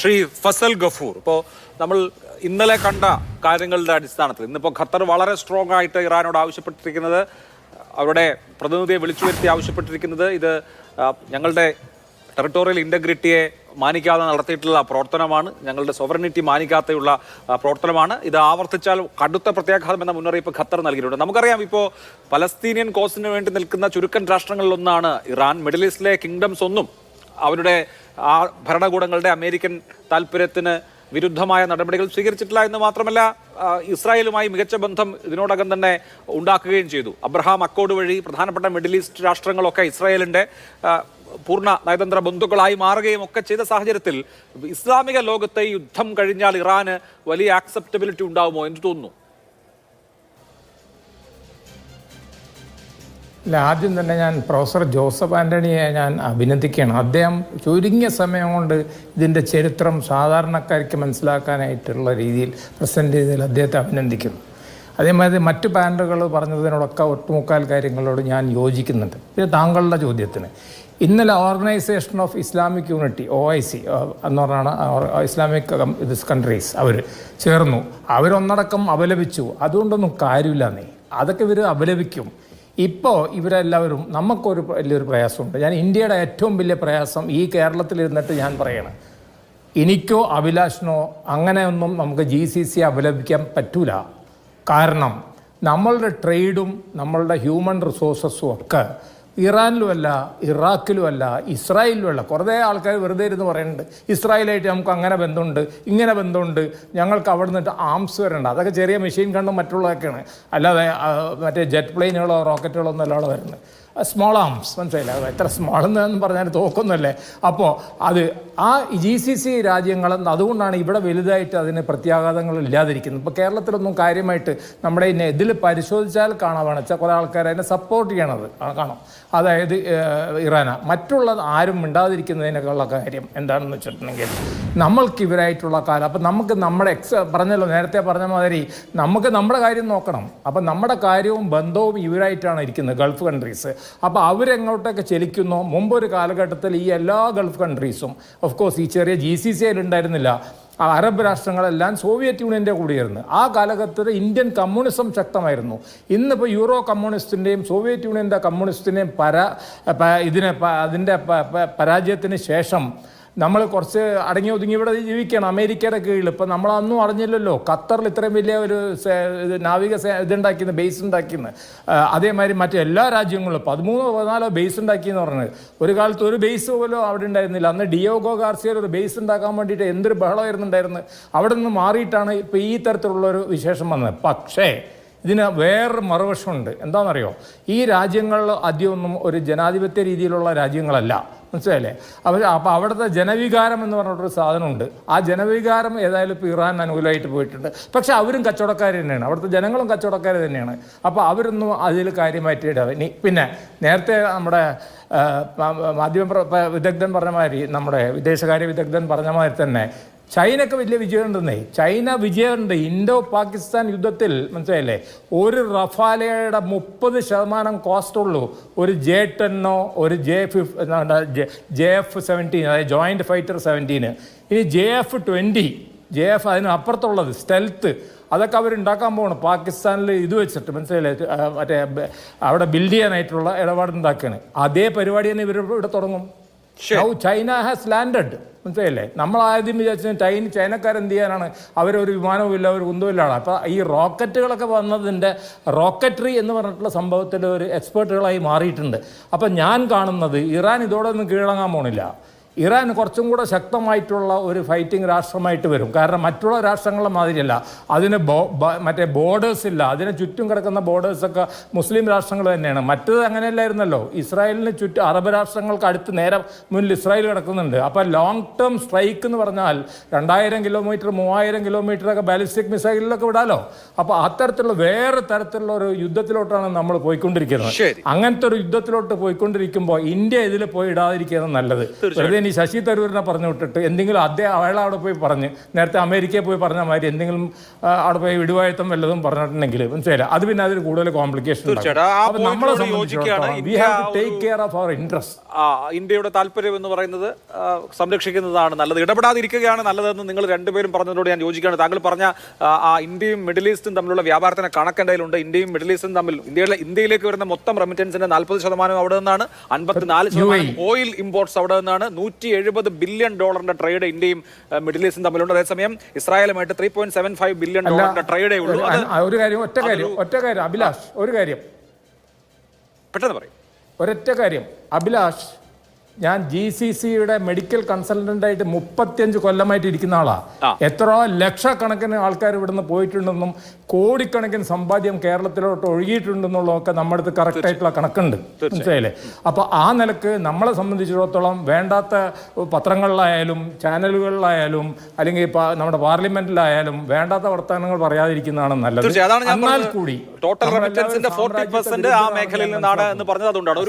ശ്രീ ഫസൽ ഗഫൂർ. ഇപ്പോൾ നമ്മൾ ഇന്നലെ കണ്ട കാര്യങ്ങളുടെ അടിസ്ഥാനത്തിൽ ഇന്നിപ്പോൾ ഖത്തർ വളരെ സ്ട്രോങ് ആയിട്ട് ഇറാനോട് ആവശ്യപ്പെട്ടിരിക്കുന്നത് അവരുടെ പ്രതിനിധിയെ വിളിച്ചു വരുത്തി ആവശ്യപ്പെട്ടിരിക്കുന്നത് ഇത് ഞങ്ങളുടെ ടെറിട്ടോറിയൽ ഇന്റഗ്രിറ്റിയെ മാനിക്കാതെ നടത്തിയിട്ടുള്ള പ്രവർത്തനമാണ് ഞങ്ങളുടെ സോവറിനിറ്റി മാനിക്കാതെയുള്ള ആ, പ്രവർത്തനമാണ്. ഇത് ആവർത്തിച്ചാൽ കടുത്ത പ്രത്യാഘാതം എന്ന മുന്നറിയിപ്പ് ഖത്തർ നൽകിയിട്ടുണ്ട്. നമുക്കറിയാം ഇപ്പോൾ പലസ്തീനിയൻ കോസിന് വേണ്ടി നിൽക്കുന്ന ചുരുക്കൻ രാഷ്ട്രങ്ങളിലൊന്നാണ് ഇറാൻ. മിഡിൽ ഈസ്റ്റിലെ കിങ്ഡംസ് ഒന്നും അവരുടെ ആ ഭരണകൂടങ്ങളുടെ അമേരിക്കൻ താല്പര്യത്തിന് വിരുദ്ധമായ നടപടികൾ സ്വീകരിച്ചിട്ടില്ല എന്ന് മാത്രമല്ല ഇസ്രായേലുമായി മികച്ച ബന്ധം ഇതിനോടകം തന്നെ ഉണ്ടാക്കുകയും ചെയ്തു. അബ്രഹാം അക്കോഡ് വഴി പ്രധാനപ്പെട്ട മിഡിൽ ഈസ്റ്റ് രാഷ്ട്രങ്ങളൊക്കെ ഇസ്രായേലിന്റെ പൂർണ നയതന്ത്ര ബന്ധുക്കളായി മാറുകയും ഒക്കെ ചെയ്ത സാഹചര്യത്തിൽ ഇസ്ലാമിക ലോകത്തെ യുദ്ധം കഴിഞ്ഞാൽ ഇറാന് വലിയ ആക്സെപ്റ്റബിലിറ്റി ഉണ്ടാവുമോ എന്ന് തോന്നുന്നു. അല്ല ആദ്യം തന്നെ ഞാൻ പ്രൊഫസർ ജോസഫ് ആന്റണിയെ ഞാൻ അഭിനന്ദിക്കുകയാണ്. അദ്ദേഹം ചുരുങ്ങിയ സമയം കൊണ്ട് ഇതിന്റെ ചരിത്രം സാധാരണക്കാർക്ക് മനസ്സിലാക്കാനായിട്ടുള്ള രീതിയിൽ പ്രസന്റ് ചെയ്തതിൽ അദ്ദേഹത്തെ അഭിനന്ദിക്കുന്നു. അതേമാതിരി മറ്റ് പാനലുകൾ പറഞ്ഞതിനോടൊക്കെ ഒട്ടുമുക്കാൽ കാര്യങ്ങളോട് ഞാൻ യോജിക്കുന്നുണ്ട്. പിന്നെ താങ്കളുടെ ചോദ്യത്തിന്. ഇന്നലെ organisation of Islamic unity O I C എന്ന് പറഞ്ഞാണ് ഇസ്ലാമിക് ദിസ് കൺട്രീസ് അവർ ചേർന്നു. അവരൊന്നടക്കം അപലപിച്ചു. അതുകൊണ്ടൊന്നും കാര്യമില്ല നീ. അതൊക്കെ ഇവർ അപലപിക്കും. ഇപ്പോൾ ഇവരെല്ലാവരും നമുക്കൊരു വലിയൊരു പ്രയാസമുണ്ട്. ഞാൻ ഇന്ത്യയുടെ ഏറ്റവും വലിയ പ്രയാസം ഈ കേരളത്തിലിരുന്നിട്ട് ഞാൻ പറയണം. എനിക്കോ അഭിലാഷിനോ അങ്ങനെയൊന്നും നമുക്ക് ജി സി സി അപലപിക്കാൻ പറ്റൂല. കാരണം നമ്മളുടെ ട്രേഡും നമ്മളുടെ ഹ്യൂമൻ റിസോഴ്സസും ഒക്കെ ഇറാനിലുമല്ല ഇറാഖിലുമല്ല ഇസ്രായേലിലുമല്ല. കുറേ ആൾക്കാർ വെറുതെ ഇരുന്ന് പറയുന്നുണ്ട് ഇസ്രായേലായിട്ട് നമുക്ക് അങ്ങനെ ബന്ധമുണ്ട് ഇങ്ങനെ ബന്ധമുണ്ട് ഞങ്ങൾക്ക് അവിടെ നിന്നിട്ട് ആംസ് വരേണ്ട അതൊക്കെ ചെറിയ മെഷീൻ കണ്ടും മറ്റുള്ളതൊക്കെയാണ്. അല്ലാതെ മറ്റേ ജെറ്റ് പ്ലെയിനുകളോ റോക്കറ്റുകളോ ഒന്നും അല്ലാതെ വരുന്നത്. സ്മോൾ ആംസ് മനസ്സിലായില്ല? എത്ര സ്മോൾ എന്ന് പറഞ്ഞാൽ തോക്കൊന്നുമല്ലേ? അപ്പോൾ അത് ആ ജി സി സി രാജ്യങ്ങൾ അതുകൊണ്ടാണ് ഇവിടെ വലുതായിട്ട് അതിന് പ്രത്യാഘാതങ്ങൾ ഇല്ലാതിരിക്കുന്നത്. ഇപ്പോൾ കേരളത്തിലൊന്നും കാര്യമായിട്ട് നമ്മുടെ ഇന്നെ ഇതിൽ പരിശോധിച്ചാൽ കാണാമെന്ന് വെച്ചാൽ കുറേ ആൾക്കാർ അതിനെ സപ്പോർട്ട് ചെയ്യണത്. കാണാം. അതായത് ഇറാന. മറ്റുള്ള ആരും മിണ്ടാതിരിക്കുന്നതിനൊക്കെയുള്ള കാര്യം എന്താണെന്ന് വെച്ചിട്ടുണ്ടെങ്കിൽ നമ്മൾക്ക് ഇവരായിട്ടുള്ള കാലം. അപ്പം നമുക്ക് നമ്മുടെ എക്സ് പറഞ്ഞല്ലോ നേരത്തെ പറഞ്ഞ മാതിരി നമുക്ക് നമ്മുടെ കാര്യം നോക്കണം. അപ്പം നമ്മുടെ കാര്യവും ബന്ധവും ഇവരായിട്ടാണ് ഇരിക്കുന്നത്. ഗൾഫ് കൺട്രീസ് അപ്പോൾ അവരെങ്ങോട്ടൊക്കെ ചലിക്കുന്നു? മുമ്പൊരു കാലഘട്ടത്തിൽ ഈ എല്ലാ ഗൾഫ് കൺട്രീസും ഓഫ് കോഴ്സ് ഈ ചെറിയ ജി സി സി ഉണ്ടായിരുന്നില്ല. അറബ് രാഷ്ട്രങ്ങളെല്ലാം സോവിയറ്റ് യൂണിയന്റെ കൂടിയായിരുന്നു. ആ കാലഘട്ടത്തിൽ ഇന്ത്യൻ കമ്മ്യൂണിസം ശക്തമായിരുന്നു. ഇന്നിപ്പോൾ യൂറോ കമ്മ്യൂണിസ്റ്റിന്റെയും സോവിയറ്റ് യൂണിയന്റെ കമ്മ്യൂണിസ്റ്റിന്റെയും പരാ ഇതിനെ അതിന്റെ പരാജയത്തിന് ശേഷം നമ്മൾ കുറച്ച് അടങ്ങി ഒതുങ്ങി ഇവിടെ ജീവിക്കണം. അമേരിക്കയുടെ കീഴിൽ. ഇപ്പം നമ്മളന്നും അറിഞ്ഞില്ലല്ലോ. ഖത്തറിൽ ഇത്രയും വലിയ ഒരു നാവിക ഇതുണ്ടാക്കിയെന്ന് ബേസ് ഉണ്ടാക്കിയെന്ന് അതേമാതിരി മറ്റു എല്ലാ രാജ്യങ്ങളിലും പതിമൂന്നോ പതിനാലോ ബേസ് ഉണ്ടാക്കിയെന്ന് പറഞ്ഞത് ഒരു കാലത്ത് ഒരു ബേസ് പോലും അവിടെ ഉണ്ടായിരുന്നില്ല. അന്ന് ഡിയോഗോ ഗാർസിയർ ഒരു ബേസ് ഉണ്ടാക്കാൻ വേണ്ടിയിട്ട് എന്തൊരു ബഹളമായിരുന്നു ഉണ്ടായിരുന്നത് അവിടെ നിന്ന് മാറിയിട്ടാണ് ഇപ്പോൾ ഈ തരത്തിലുള്ളൊരു വിശേഷം വന്നത്. പക്ഷേ ഇതിന് വേറൊരു മറുവശമുണ്ട്. എന്താണെന്നറിയോ? ഈ രാജ്യങ്ങൾ ആദ്യമൊന്നും ഒരു ജനാധിപത്യ രീതിയിലുള്ള രാജ്യങ്ങളല്ല. മനസ്സിലായില്ലേ? അവർ അപ്പോൾ അവിടുത്തെ ജനവികാരം എന്ന് പറഞ്ഞിട്ടൊരു സാധനമുണ്ട്. ആ ജനവികാരം ഏതായാലും ഇപ്പോൾ ഇറാൻ അനുകൂലമായിട്ട് പോയിട്ടുണ്ട്. പക്ഷേ അവരും കച്ചവടക്കാർ തന്നെയാണ്. അവിടുത്തെ ജനങ്ങളും കച്ചവടക്കാർ തന്നെയാണ്. അപ്പോൾ അവരൊന്നും അതിൽ കാര്യമായിട്ട് ഇനി പിന്നെ നേരത്തെ നമ്മുടെ മാധ്യമ വിദഗ്ധൻ പറഞ്ഞ മാതിരി നമ്മുടെ വിദേശകാര്യ വിദഗ്ധൻ പറഞ്ഞ മാതിരി തന്നെ ചൈനക്ക് വലിയ വിജയമുണ്ടെന്നേ. ചൈന വിജയമുണ്ട്. ഇന്തോ പാകിസ്ഥാൻ യുദ്ധത്തിൽ മനസ്സിലായില്ലേ? ഒരു റഫാലയുടെ മുപ്പത് ശതമാനം കോസ്റ്റ് ഉള്ളൂ. ഒരു ജെ ടെന്നോ ഒരു ജെ ഫിഫ് ജെ എഫ് സെവന്റീൻ അതായത് ജോയിന്റ് ഫൈറ്റർ സെവന്റീന് ഇനി J F twenty J F അതിന് അപ്പുറത്തുള്ളത് സ്റ്റെൽത്ത് അതൊക്കെ അവരുണ്ടാക്കാൻ പോകണം പാകിസ്ഥാനിൽ ഇത് വെച്ചിട്ട് മനസ്സിലായില്ലേ? മറ്റേ അവിടെ ബിൽഡ് ചെയ്യാനായിട്ടുള്ള ഇടപാടുണ്ടാക്കുകയാണ് അതേ പരിപാടി തന്നെ ഇവർ ഇവിടെ തുടങ്ങും. Now ചൈന ഹാസ് ലാൻഡഡ് മനസ്സിലായില്ലേ? നമ്മൾ ആദ്യം വിചാരിച്ചു ചൈന ചൈനക്കാർ എന്ത് ചെയ്യാനാണ് അവരൊരു വിമാനവും ഇല്ല ഒരു കുന്തമില്ലാണ് അപ്പോൾ ഈ റോക്കറ്റുകളൊക്കെ വന്നതിന്റെ റോക്കറ്ററി എന്ന് പറഞ്ഞിട്ടുള്ള സംഭവത്തിൽ ഒരു എക്സ്പേർട്ടുകളായി മാറിയിട്ടുണ്ട്. അപ്പോൾ ഞാൻ കാണുന്നത് ഇറാൻ ഇതോടെ ഒന്നും കീഴടങ്ങാൻ പോണില്ല. ഇറാൻ കുറച്ചും കൂടെ ശക്തമായിട്ടുള്ള ഒരു ഫൈറ്റിംഗ് രാഷ്ട്രമായിട്ട് വരും. കാരണം മറ്റുള്ള രാഷ്ട്രങ്ങളെ മാതിരിയല്ല. അതിന് ബോ മറ്റേ ബോർഡേഴ്സ് ഇല്ല. അതിന് ചുറ്റും കിടക്കുന്ന ബോർഡേഴ്സൊക്കെ മുസ്ലിം രാഷ്ട്രങ്ങൾ തന്നെയാണ്. മറ്റത് അങ്ങനെയല്ലായിരുന്നല്ലോ. ഇസ്രായേലിന് ചുറ്റും അറബ് രാഷ്ട്രങ്ങൾക്ക് അടുത്ത് നേരെ മുന്നിൽ ഇസ്രായേൽ കിടക്കുന്നുണ്ട്. അപ്പോൾ ലോങ് ടേം സ്ട്രൈക്ക് എന്ന് പറഞ്ഞാൽ രണ്ടായിരം കിലോമീറ്റർ മൂവായിരം കിലോമീറ്റർ ഒക്കെ ബാലിസ്റ്റിക് മിസൈലിലൊക്കെ വിടാലോ? അപ്പോൾ അത്തരത്തിലുള്ള വേറെ തരത്തിലുള്ള ഒരു യുദ്ധത്തിലോട്ടാണ് നമ്മൾ പോയിക്കൊണ്ടിരിക്കുന്നത്. അങ്ങനത്തെ ഒരു യുദ്ധത്തിലോട്ട് പോയിക്കൊണ്ടിരിക്കുമ്പോൾ ഇന്ത്യ ഇതിൽ പോയി ഇടാതിരിക്കുന്നത് നല്ലത്. ഇനി ഈ ശശി തരൂരിനെ പറഞ്ഞു വിട്ടിട്ട് എന്തെങ്കിലും അദ്ദേഹം അയാൾ അവിടെ പോയി പറഞ്ഞ് നേരത്തെ അമേരിക്കയിൽ പോയി പറഞ്ഞ മാതിരി എന്തെങ്കിലും അവിടെ പോയി വിടുവായത്തം വല്ലതും പറഞ്ഞിട്ടുണ്ടെങ്കിൽ മനസ്സിലായില്ല? അത് പിന്നെ അതിന് കൂടുതൽ കോംപ്ലിക്കേഷൻ നമ്മളെ സംബന്ധിച്ചിടത്തോളം ഇന്ത്യയുടെ താല്പര്യം എന്ന് പറയുന്നത് സംരക്ഷിക്കുന്നതാണ് നല്ലത്. ഇടപെടാതിരിക്കുകയാണ് നല്ലതെന്ന് നിങ്ങൾ രണ്ടുപേരും പറഞ്ഞതിനോട് ഞാൻ യോജിക്കുകയാണ്. താങ്കൾ പറഞ്ഞ ആ ഇന്ത്യയും മിഡിൽ ഈസ്റ്റും തമ്മിലുള്ള വ്യാപാരത്തിന് കണക്കേണ്ടതിലുണ്ട് ഇന്ത്യയും മിഡിൽ ഈസ്റ്റും തമ്മിൽ ഇന്ത്യയിലെ ഇന്ത്യയിലേക്ക് വരുന്ന മൊത്തം റെമിറ്റൻസിന്റെ നാൽപ്പത് ശതമാനം അവിടെ നിന്നാണ് അൻപത്തിനാല് ശതമാനം ഓയിൽ ഇമ്പോർട്ട്സ് അവിടെ നിന്നാണ് നൂറ്റി എഴുപത് ബില്യൺ ഡോളറിന്റെ ട്രേഡ് ഇന്ത്യയും മിഡിൽ ഈസ്റ്റും തമ്മിലുണ്ട്. അതേസമയം ഇസ്രായേലുമായിട്ട് three point seven five billion ഡോളറിന്റെ ട്രേഡേ ഉള്ളൂ. ഒരു കാര്യം ഒറ്റ കാര്യം ഒറ്റ കാര്യം അഭിലാഷ് ഒരു കാര്യം. പെട്ടെന്ന് പറയും. ഒരൊറ്റ കാര്യം അഭിലാഷ് ഞാൻ ജി സി സിയുടെ മെഡിക്കൽ കൺസൾട്ടന്റായിട്ട് മുപ്പത്തിയഞ്ച് കൊല്ലമായിട്ട് ഇരിക്കുന്ന ആളാ. എത്ര എത്രയോ ലക്ഷക്കണക്കിന് ആൾക്കാർ ഇവിടുന്ന് പോയിട്ടുണ്ടെന്നും കോടിക്കണക്കിന് സമ്പാദ്യം കേരളത്തിലോട്ട് ഒഴുകിയിട്ടുണ്ടെന്നുള്ളതൊക്കെ നമ്മുടെ അടുത്ത് കറക്റ്റ് ആയിട്ടുള്ള കണക്കുണ്ട്. മനസ്സിലായില്ലേ? അപ്പൊ ആ നിലയ്ക്ക് നമ്മളെ സംബന്ധിച്ചിടത്തോളം വേണ്ടാത്ത പത്രങ്ങളിലായാലും ചാനലുകളിലായാലും അല്ലെങ്കിൽ നമ്മുടെ പാർലമെന്റിലായാലും വേണ്ടാത്ത വർത്തമാനങ്ങൾ പറയാതിരിക്കുന്നതാണ് നല്ലത്. എന്നാൽ. കൂടി ടോട്ടൽ ആ മേഖലയിൽ നിന്നാണ് എന്ന് പറഞ്ഞത് അതുകൊണ്ടാണ്.